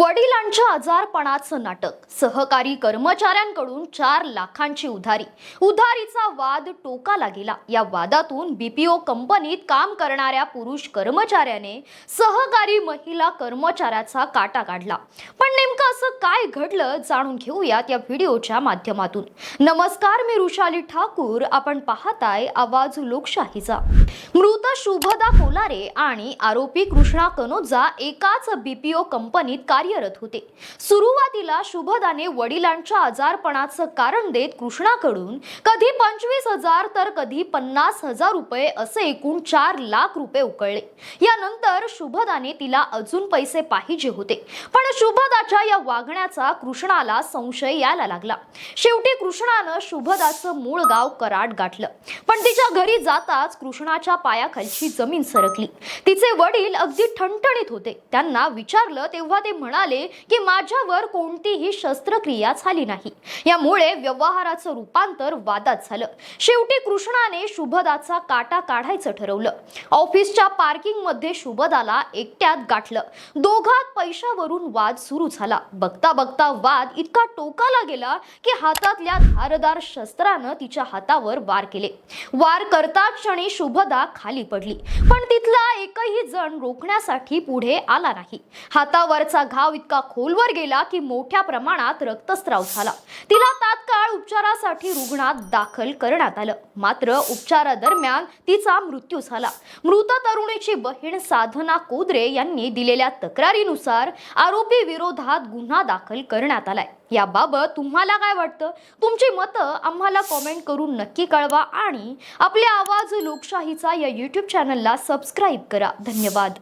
वडिलांच्या आजारपणाचं नाटक. सहकारी कर्मचाऱ्यांकडून चार लाखांची उधारी. उधारीचा वाद टोकाला गेला. या वादातून बीपीओ कंपनीत काम करणाऱ्या पुरुष कर्मचाऱ्याने सहकारी महिला कर्मचाऱ्याचा काटा काढला. पण नेमकं असं काय घडलं जाणून घेऊयात या व्हिडिओच्या माध्यमातून. नमस्कार मी रुशाली ठाकूर. आपण पाहताय आवाज लोकशाहीचा. मृत शुभदा कोलारे आणि आरोपी कृष्णा कनोजा एकाच बीपीओ कंपनीत कार्य कार्यरत होते. सुरुवातीला शुभदाने वडिलांच्या आजारपणाचं कारण देत कृष्णाकडून कधी पंचवीस हजार तर कधी पन्नास हजार रुपये असे एकूण चार लाख रुपये उकळले. यानंतर शुभदाने तिला अजून पैसे पाहिजे होते. पण शुभदाच्या या वागण्याचा कृष्णाला संशय यायला लागला. शेवटी कृष्णानं शुभदाचं मूळ गाव कराड गाठलं. पण तिच्या घरी जाताच कृष्णाच्या पायाखालची जमीन सरकली. तिचे वडील अगदी ठणठणीत होते. त्यांना विचारलं तेव्हा ते म्हणाले की माझ्यावर कोणतीही शस्त्रक्रिया झाली नाही. यामुळे व्यवहाराचं रूपांतर वादात झालं. शेवटी कृष्णाने शुभदाचा काटा काढायचं ठरवलं. ऑफिसच्या पार्किंगमध्ये शुभदाला एकट्यात गाठलं. दोघात पैशावरून वाद सुरू झाला. बघता बघता वाद इतका टोकाला गेला की हातातल्या धारदार शस्त्रानं तिच्या हातावर वार केले. वार करताच क्षणी शुभदा खाली पडली. पण तिथला एकही जण रोखण्यासाठी पुढे आला नाही. हातावरचा घाव इतका खोलवर गेला की मोठ्या प्रमाणात रक्तस्राव झाला. तिला तात्काळ उपचारासाठी रुग्णात दाखल करण्यात आलं. मात्र उपचारादरम्यान तिचा मृत्यू झाला. मृत तरुणीची बहीण साधना कोदरे यांनी दिलेल्या तक्रारीनुसार आरोपी विरोधात गुन्हा दाखल करण्यात आलाय. याबाबत तुम्हाला काय वाटतं? तुमची मतं आम्हाला कॉमेंट करून नक्की कळवा आणि आपले आवाज लोकशाहीचा या यूट्यूब चॅनलला सबस्क्राईब करा. धन्यवाद.